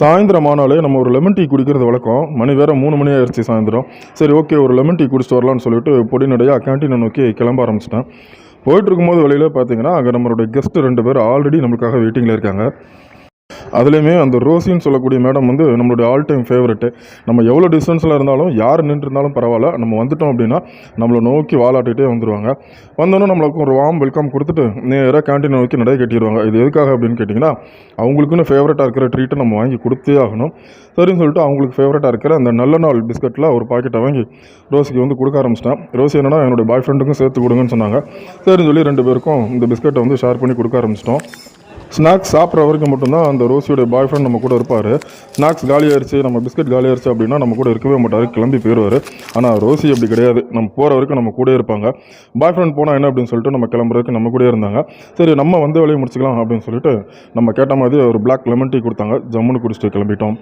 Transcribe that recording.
சாயந்தரம் ஆனாலே நம்ம ஒரு லெமன் டீ குடிக்கிறது வழக்கம். மணி வேறு மூணு மணி ஆயிடுச்சு சாயந்தரம். சரி ஓகே ஒரு லெமன் டீ குடிச்சிட்டு வரலாம்னு சொல்லிட்டு பொடிநடையாக கேன்டீனை நோக்கி கிளம்ப ஆரம்பிச்சிட்டேன். போயிட்டு இருக்கும்போது வழியில் பார்த்தீங்கன்னா அங்கே நம்மளுடைய கெஸ்ட்டு ரெண்டு பேர் ஆல்ரெடி நம்மளுக்காக வெயிட்டிங்கில் இருக்காங்க. அதுலேயுமே அந்த ரோசின்னு சொல்லக்கூடிய மேடம் வந்து நம்மளுடைய ஆல் டைம் ஃபேவரெட்டு நம்ம எவ்வளோ டிஸ்டன்ஸில் இருந்தாலும் யார் நின்றுருந்தாலும் பரவாயில்ல. நம்ம வந்துட்டோம் அப்படின்னா நம்மளை நோக்கி வாலாட்டிகிட்டே வந்துடுவாங்க வந்தோன்னே நம்மளுக்கு ஒரு வாம் வெல்கம் கொடுத்துட்டு நேராக கேன்டீனை நோக்கி நடை கட்டிடுவாங்க. இது எதுக்காக அப்படின்னு கேட்டிங்கன்னா அவங்களுக்குன்னு ஃபேவரட்டாக இருக்கிற ட்ரீட்டை நம்ம வாங்கி கொடுத்தே ஆகணும். சரின்னு சொல்லிட்டு அவங்களுக்கு ஃபேவரட்டாக இருக்கிற அந்த நல்ல நாள் பிஸ்கட்டில் ஒரு பாக்கெட்டை வாங்கி ரோசிக்கு வந்து கொடுக்க ஆரம்பிச்சிட்டேன். ரோசி என்னன்னா என்னோடய பாய் ஃப்ரெண்டுக்கும் சேர்த்து கொடுங்கன்னு சொன்னாங்க. சரின்னு சொல்லி ரெண்டு பேருக்கும் இந்த பிஸ்கட்டை வந்து ஷேர் பண்ணி கொடுக்க ஆரம்பிச்சிட்டோம். ஸ்நாக்ஸ் சாப்பிட்ற வரைக்கும் மட்டும்தான் அந்த ரோசியோட பாய் ஃப்ரெண்ட் நம்ம கூட இருப்பார். ஸ்நாக்ஸ் காலியாயிருச்சு நம்ம பிஸ்கட் காலியாயிருச்சு அப்படின்னா நம்ம கூட இருக்கவே மாட்டார் கிளம்பி போயிடுவார் ஆனால் ரோசி அப்படி கிடையாது. நம்ம போகிற வரைக்கும் நம்ம கூட இருப்பாங்க. பாய் ஃப்ரெண்ட் போனால் என்ன அப்படின்னு சொல்லிட்டு நம்ம கிளம்புறதுக்கு நம்ம கூட இருந்தாங்க. சரி நம்ம வந்து வேலையை முடிச்சுக்கலாம் அப்படின்னு சொல்லிட்டு நம்ம கேட்ட மாதிரி ஒரு பிளாக் லெமன் டீ கொடுத்தாங்க. ஜம்முன்னு குடிச்சிட்டு கிளம்பிட்டோம்.